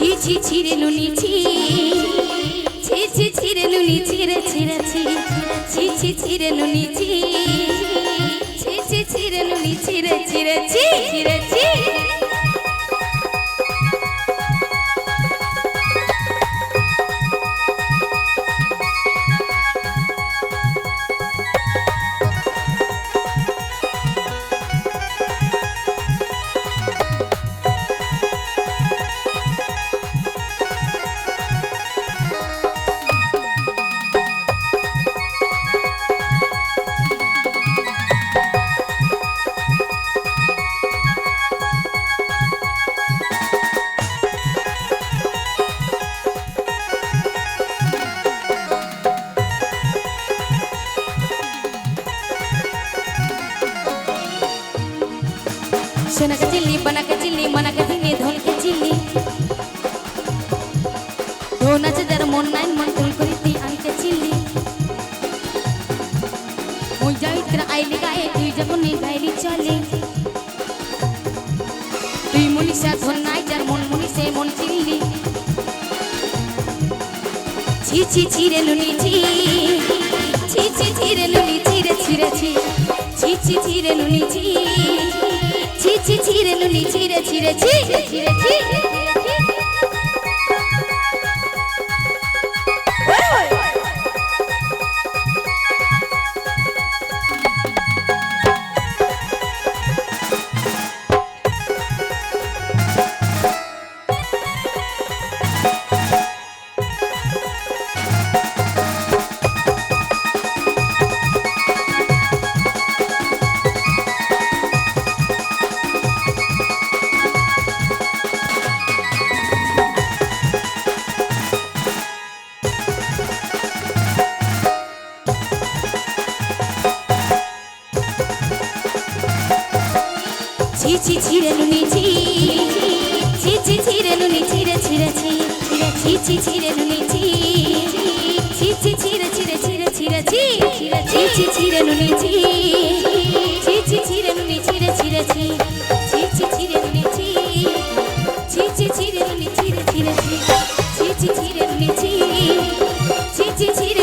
ছি ছিরে লুনি ছি। ছি ছি ছিরে লুনি ছিরে ছিরে ছি ছি। ছি ছিরে লুনি ছি। ছি ছি ছিরে লুনি ছিরে ছিরে ছি ছিরে ছি। সোনাকে চিল্লি, বানাকে চিল্লি, মানাকে দিনে ধনকে চিল্লি। ধন আছে যার মন নাই, মন তুল করিতে আনতে চিল্লি। ওই যাইত্রা আইলি গায়ে, তুই যখন নি গাইলি চলে। তুই মনীষা ধন নাই, যার মন মনীষে মন চিল্লি। ছি ছি ছি রে নুনি ছি। ছি ছি ছি রে নুনি ছি রে, ছি ছি। ছি ছি ছি। ছি ছি ছি ছি রে নুনি ছি রে ছি చిచి చిరను నిచి చిచి చిరను నిచిర చిర చిర చిచి చిరను నిచి చిచి చిర చిర చిర చిర చిర చిచి చిరను నిచి చిచి చిరను నిచిర చిర చిర చిచి చిరను నిచి చిచి చిరను నిచిర చిర చిర చిచి చిరను నిచి చిచి చిర